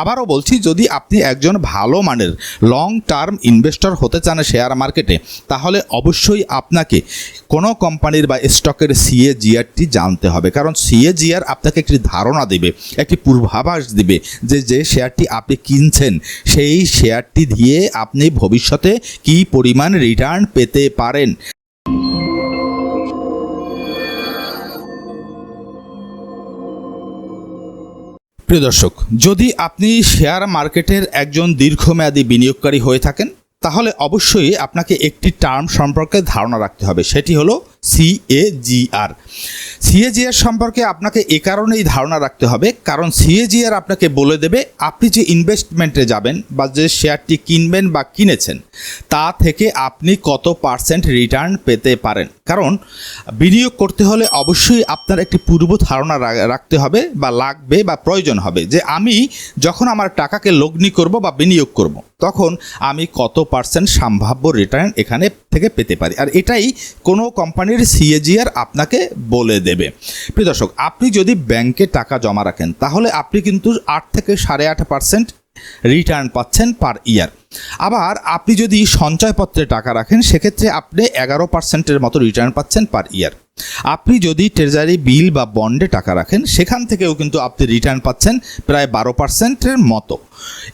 আবারও বলছি, যদি আপনি একজন ভালো মানের লং টার্ম ইনভেস্টর হতে চান শেয়ার মার্কেটে তাহলে অবশ্যই আপনাকে কোনো কোম্পানির বা স্টকের সিএ জিআরটি জানতে হবে। কারণ সিএ জিআর আপনাকে একটি ধারণা দেবে, একটি পূর্বাভাস দিবে যে যে শেয়ারটি আপনি কিনছেন, সেই শেয়ারটি দিয়ে আপনি ভবিষ্যতে কী পরিমাণ রিটার্ন পেতে পারেন। প্রিয় দর্শক, যদি আপনি শেয়ার মার্কেটের একজন দীর্ঘমেয়াদী বিনিয়োগকারী হয়ে থাকেন, তাহলে অবশ্যই আপনাকে একটি টার্ম সম্পর্কে ধারণা রাখতে হবে। সেটি হলো সিএজিআর সিএজিআর সম্পর্কে আপনাকে এ কারণেই ধারণা রাখতে হবে, কারণ সিএজিআর আপনাকে বলে দেবে আপনি যে ইনভেস্টমেন্টে যাবেন বা যে শেয়ারটি কিনবেন বা কিনেছেন, তা থেকে আপনি কত পার্সেন্ট রিটার্ন পেতে পারেন। কারণ বিনিয়োগ করতে হলে অবশ্যই আপনার একটি পূর্ব ধারণা রাখতে হবে বা লাগবে বা প্রয়োজন হবে যে আমি যখন আমার টাকাকে লগ্নি করব বা বিনিয়োগ করব, তখন আমি কত পার্সেন্ট সম্ভাব্য রিটার্ন এখানে থেকে পেতে পারি। আর এটাই কোনো কোম্পানির সিএজিআর আপনাকে বলে দেবে। প্রিয় দর্শক, আপনি যদি ব্যাংকে টাকা জমা রাখেন, তাহলে আপনি কিন্তু আট থেকে সাড়ে আট পার্সেন্ট রিটার্ন পাচ্ছেন পার ইয়ার। আবার আপনি যদি সঞ্চয়পত্রে টাকা রাখেন, সেক্ষেত্রে আপনি এগারো পার্সেন্টের মতো রিটার্ন পাচ্ছেন পার ইয়ার। আপনি যদি ট্রেজারি বিল বা বন্ডে টাকা রাখেন, সেখান থেকেও কিন্তু আপনি রিটার্ন পাচ্ছেন প্রায় বারো পার্সেন্টের মতো।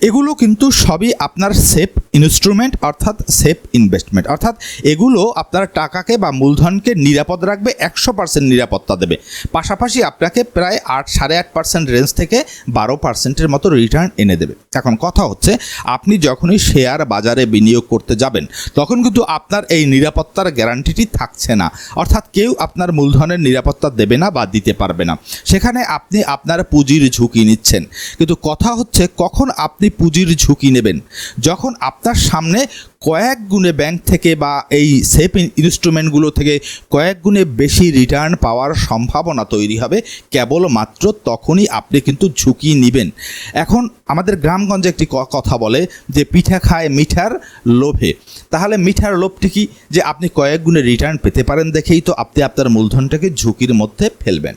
এগুলো কিন্তু সবই আপনার সেফ ইনস্ট্রুমেন্ট অর্থাৎ সেফ ইনভেস্টমেন্ট অর্থাৎ এগুলো আপনার টাকাকে বা মূলধনকে নিরাপদ রাখবে, একশো পার্সেন্ট নিরাপত্তা দেবে। পাশাপাশি আপনাকে প্রায় আট, সাড়ে আট পার্সেন্ট রেঞ্জ থেকে বারো পার্সেন্টের মতো রিটার্ন এনে দেবে। এখন কথা হচ্ছে, আপনি যখনই শেয়ার বাজারে বিনিয়োগ করতে যাবেন, তখন কিন্তু আপনার এই নিরাপত্তার গ্যারান্টিটি থাকছে না। অর্থাৎ কেউ আপনার মূলধনের নিরাপত্তা দেবে না বা দিতে পারবে না। সেখানে আপনি আপনার পুঁজির ঝুঁকি নিচ্ছেন। কিন্তু কথা হচ্ছে, কখন আপনি পুঁজির ঝুঁকি নেবেন। যখন আপনার সামনে কয়েক গুণে ব্যাংক থেকে বা এই সেফ ইনস্ট্রুমেন্টগুলো থেকে কয়েক গুণে বেশি রিটার্ন পাওয়ার সম্ভাবনা তৈরি হবে কেবলমাত্র তখনই আপনি কিন্তু ঝুঁকি নেবেন। এখন আমাদের গ্রামগঞ্জে একটি কথা বলে যে, পিঠা খায় মিঠার লোভে। তাহলে মিঠার লোভটি কি? যে, আপনি কয়েক গুণে রিটার্ন পেতে পারেন দেখেই তো আপনি আপনার মূলধনটাকে ঝুঁকির মধ্যে ফেলবেন।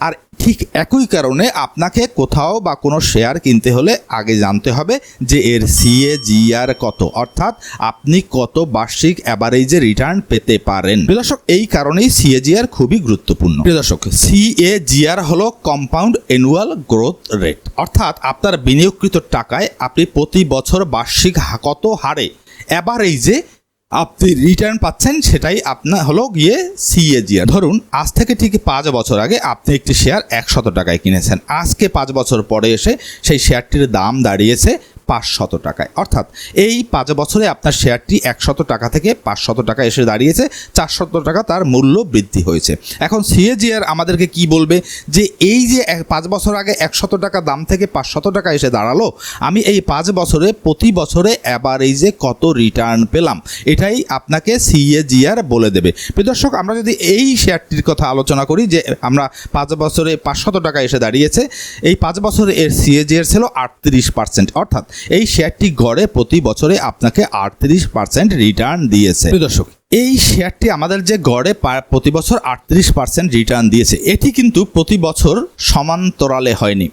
আর ঠিক একই কারণে আপনাকে কোথাও বা কোনো শেয়ার কিনতে হলে আগে জানতে হবে যে এর সিএ জিআর কত। অর্থাৎ আপনি কত বার্ষিক অ্যাভারেজে রিটার্ন পেতে পারেন। প্রিয় দর্শক, এই কারণেই সিএজিআর খুবই গুরুত্বপূর্ণ। প্রিয় দর্শক সিএজিআর হলো কম্পাউন্ড অ্যানুয়াল গ্রোথ রেট অর্থাৎ আপনার বিনিয়োগকৃত টাকায় আপনি প্রতি বছর বার্ষিক কত হারে অ্যাভারেজে আপনি রিটার্ন পাচ্ছেন সেটাই আপনার হলো গিয়ে সিএজিআর ধরুন, আজ থেকে ঠিক পাঁচ বছর আগে আপনি একটি শেয়ার একশত টাকায় কিনেছেন। আজকে পাঁচ বছর পরে এসে সেই শেয়ারটির দাম দাঁড়িয়েছে পাঁচশত টাকায়। অর্থাৎ এই পাঁচ বছরে আপনার শেয়ারটি একশত টাকা থেকে পাঁচশত টাকা এসে দাঁড়িয়েছে, চারশত টাকা তার মূল্য বৃদ্ধি হয়েছে। এখন সিএজিআর আমাদেরকে কি বলবে যে এই যে পাঁচ বছর আগে একশত টাকা দাম থেকে পাঁচশত টাকা এসে দাঁড়াল, আমি এই পাঁচ বছরে, প্রতি বছরে অ্যাভারেজে কত রিটার্ন পেলাম? এটাই আপনাকে সিএজিআর বলে দেবে। দর্শক, আমরা যদি এই শেয়ারটির কথা আলোচনা করি যে আমরা পাঁচ বছরে পাঁচশত টাকা এসে দাঁড়িয়েছে, এই পাঁচ বছরে এর সিএজিআর ছিল আটত্রিশ পার্সেন্ট অর্থাৎ এই শেয়ারটি গড়ে প্রতি বছরে আপনাকে আটত্রিশ পার্সেন্ট রিটার্ন দিয়েছে। দর্শক এই শেয়ারটি আমাদের যে গড়ে প্রতি বছর আটত্রিশ পার্সেন্ট রিটার্ন দিয়েছে, এটি কিন্তু প্রতি বছর সমান্তরালে হয়নি।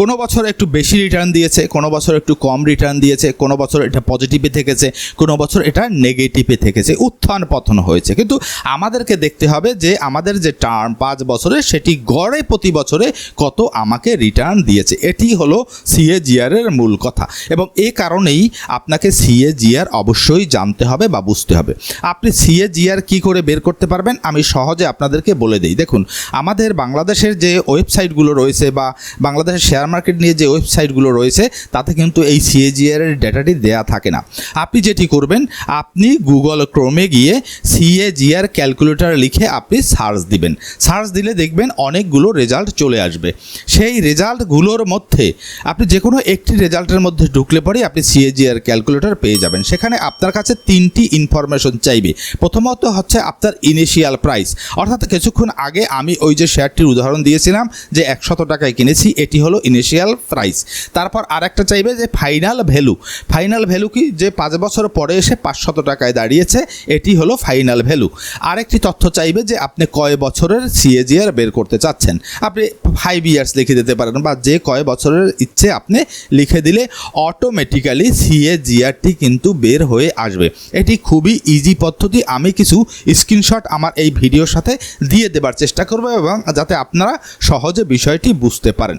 কোনো বছর একটু বেশি রিটার্ন দিয়েছে, কোনো বছর একটু কম রিটার্ন দিয়েছে, কোনো বছর এটা পজিটিভে থেকেছে, কোনো বছর এটা নেগেটিভে থেকেছে, উত্থান পতন হয়েছে। কিন্তু আমাদেরকে দেখতে হবে যে আমাদের যে টার্ম পাঁচ বছরে সেটি গড়ে প্রতি বছরে কত আমাকে রিটার্ন দিয়েছে, এটি হলো সিএজিআর এর মূল কথা। এবং এ কারণেই আপনাকে সিএজিআর অবশ্যই জানতে হবে বা বুঝতে হবে। আপনি সিএজিআর কি করে বের করতে পারবেন, আমি সহজে আপনাদেরকে বলে দিই। দেখুন, আমাদের বাংলাদেশের যে ওয়েবসাইটগুলো রয়েছে বা বাংলাদেশের শেয়ার মার্কেট নিয়ে যে ওয়েবসাইটগুলো রয়েছে, তাতে কিন্তু এই সিএজিআর এর ডেটাটি দেয়া থাকে না। আপনি যেটি করবেন, আপনি গুগল ক্রোমে গিয়ে সিএজিআর ক্যালকুলেটর লিখে আপনি সার্চ দিবেন। সার্চ দিলে দেখবেন অনেকগুলো রেজাল্ট চলে আসবে। সেই রেজাল্টগুলোর মধ্যে আপনি যে কোনো একটি রেজাল্টের মধ্যে ঢুকলে পরে আপনি সিএজিআর ক্যালকুলেটর পেয়ে যাবেন। সেখানে আপনার কাছে তিনটি ইনফরমেশন চাইবে। প্রথমত হচ্ছে আপনার ইনিশিয়াল প্রাইস অর্থাৎ কিছুক্ষণ আগে আমি ওই যে শেয়ারটির উদাহরণ দিয়েছিলাম যে একশত টাকায় কিনেছি, এটি হলো ইনিশিয়াল প্রাইস তারপর আরেকটা চাইবে যে ফাইনাল ভ্যালু ফাইনাল ভ্যালু কি? যে পাঁচ বছর পরে এসে পাঁচশত টাকায় দাঁড়িয়েছে, এটি হলো ফাইনাল ভ্যালু আরেকটি তথ্য চাইবে যে আপনি কয় বছরের সিএজিআর বের করতে চাচ্ছেন। আপনি ফাইভ ইয়ার্স লিখে দিতে পারেন বা যে কয় বছরের ইচ্ছে আপনি লিখে দিলে অটোমেটিক্যালি সিএজিআরটি কিন্তু বের হয়ে আসবে। এটি খুবই ইজি পদ্ধতি আমি কিছু স্ক্রিনশট আমার এই ভিডিওর সাথে দিয়ে দেবার চেষ্টা করব এবং যাতে আপনারা সহজে বিষয়টি বুঝতে পারেন।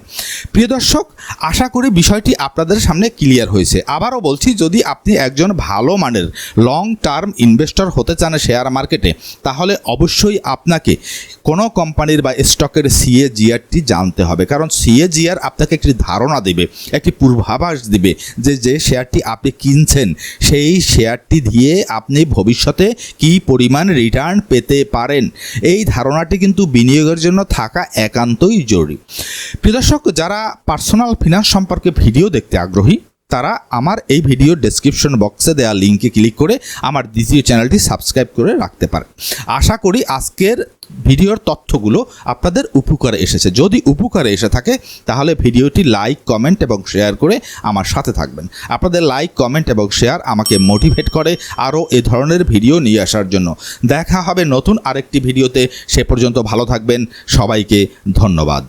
প্রিয় দর্শক, আশা করি বিষয়টি আপনাদের সামনে ক্লিয়ার হয়েছে। আবারও বলছি, যদি আপনি একজন ভালো মানের লং টার্ম ইনভেস্টর হতে চান শেয়ার মার্কেটে তাহলে অবশ্যই আপনাকে কোনো কোম্পানির বা স্টকের সিএ জিআরটি জানতে হবে। কারণ সিএ জিআর আপনাকে একটি ধারণা দেবে, একটি পূর্বাভাস দিবে যে যে শেয়ারটি আপনি কিনছেন, সেই শেয়ারটি দিয়ে আপনি ভবিষ্যতে কী পরিমাণ রিটার্ন পেতে পারেন? এই ধারণাটি কিন্তু বিনিয়োগের জন্য থাকা একান্তই জরুরি। প্রিয় দর্শক, যারা পার্সোনাল ফিনান্স সম্পর্কে ভিডিও দেখতে আগ্রহী তারা আমার এই ভিডিও ডেসক্রিপশন বক্সে দেওয়া লিঙ্কে ক্লিক করে আমার দ্বিতীয় চ্যানেলটি সাবস্ক্রাইব করে রাখতে পারে। আশা করি আজকের ভিডিওর তথ্যগুলো আপনাদের উপকারে এসেছে। যদি উপকারে এসে থাকে, তাহলে ভিডিওটি লাইক কমেন্ট এবং শেয়ার করে আমার সাথে থাকবেন। আপনাদের লাইক কমেন্ট এবং শেয়ার আমাকে মোটিভেট করে আরও এ ধরনের ভিডিও নিয়ে আসার জন্য। দেখা হবে নতুন আরেকটি ভিডিওতে। সে পর্যন্ত ভালো থাকবেন। সবাইকে ধন্যবাদ।